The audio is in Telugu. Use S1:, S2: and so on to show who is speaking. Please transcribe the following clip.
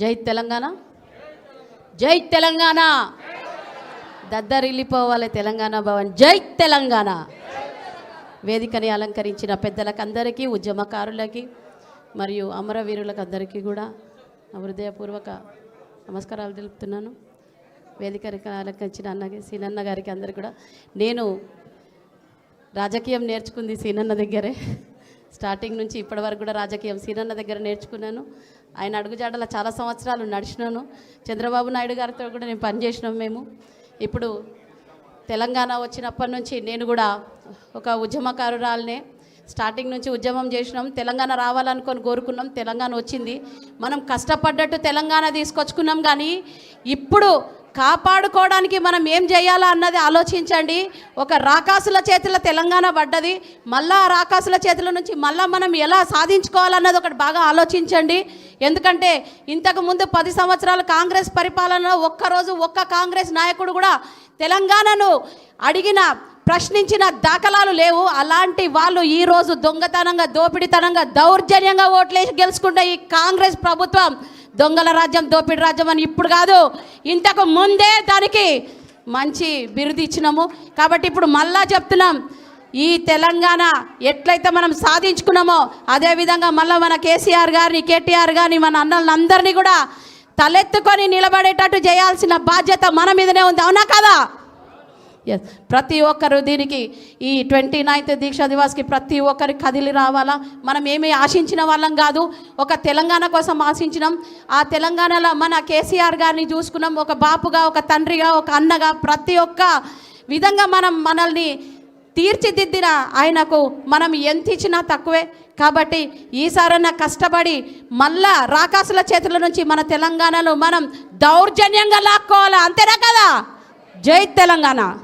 S1: జై తెలంగాణ. జై తెలంగాణ. దద్దరిల్లిపోవాలి తెలంగాణ భవన్. జై తెలంగాణ. వేదికని అలంకరించిన పెద్దలకు అందరికీ ఉద్యమకారులకి మరియు అమరవీరులకు అందరికీ కూడా హృదయపూర్వక నమస్కారాలు తెలుపుతున్నాను. వేదికని అలంకరించిన అన్నకి సీనన్న గారికి అందరికీ కూడా. నేను రాజకీయం నేర్చుకుంది సీనన్న దగ్గరే. స్టార్టింగ్ నుంచి ఇప్పటి వరకు కూడా రాజకీయం సీనన్న దగ్గర నేర్చుకున్నాను. ఆయన అడుగుజాడల చాలా సంవత్సరాలు నడిచినాను. చంద్రబాబు నాయుడు గారితో కూడా నేను పనిచేసినాం మేము. ఇప్పుడు తెలంగాణ వచ్చినప్పటి నుంచి నేను కూడా ఒక ఉద్యమకారురాలనే. స్టార్టింగ్ నుంచి ఉద్యమం చేసినాం. తెలంగాణ రావాలనుకొని కోరుకున్నాం. తెలంగాణ వచ్చింది. మనం కష్టపడ్డట్టు తెలంగాణ తీసుకొచ్చుకున్నాం కానీ ఇప్పుడు కాపాడుకోవడానికి మనం ఏం చేయాలా అన్నది ఆలోచించండి. ఒక రాకాసుల చేతుల తెలంగాణ పడ్డది. మళ్ళా రాకాసుల చేతుల నుంచి మళ్ళా మనం ఎలా సాధించుకోవాలన్నది ఒకటి బాగా ఆలోచించండి. ఎందుకంటే ఇంతకుముందు పది సంవత్సరాలు కాంగ్రెస్ పరిపాలనలో ఒక్కరోజు ఒక్క కాంగ్రెస్ నాయకుడు కూడా తెలంగాణను అడిగిన ప్రశ్నించిన దాఖలాలు లేవు. అలాంటి వాళ్ళు ఈరోజు దొంగతనంగా దోపిడితనంగా దౌర్జన్యంగా ఓట్లేసి గెలుచుకుంటే ఈ కాంగ్రెస్ ప్రభుత్వం దొంగల రాజ్యం దోపిడి రాజ్యం అని ఇప్పుడు కాదు. ఇంతకు ముందే దానికి మంచి బిరుది ఇచ్చినాము. కాబట్టి ఇప్పుడు మళ్ళా చెప్తున్నాం ఈ తెలంగాణ ఎట్లయితే మనం సాధించుకున్నామో అదేవిధంగా మళ్ళీ మన కేసీఆర్ గారిని కేటీఆర్ గారిని మన అన్నలందరినీ కూడా తలెత్తుకొని నిలబడేటట్టు చేయాల్సిన బాధ్యత మన మీదనే ఉంది. అవునా కదా? ఎస్ ప్రతి ఒక్కరు దీనికి ఈ ట్వంటీ నైన్త్ దీక్షా దివాస్కి ప్రతి ఒక్కరి కదిలి రావాలా? మనం ఏమీ ఆశించిన వాళ్ళం కాదు. ఒక తెలంగాణ కోసం ఆశించినాం. ఆ తెలంగాణలో మన కేసీఆర్ గారిని చూసుకున్నాం. ఒక బాపుగా ఒక తండ్రిగా ఒక అన్నగా ప్రతి ఒక్క విధంగా మనం మనల్ని తీర్చిదిద్దిన ఆయనకు మనం ఎంత ఇచ్చినా తక్కువే. కాబట్టి ఈసారన్నా కష్టపడి మళ్ళా రాకాసుల చేతుల నుంచి మన తెలంగాణలో మనం దౌర్జన్యంగా లాక్కోవాలి? అంతేనా కదా? జై తెలంగాణ.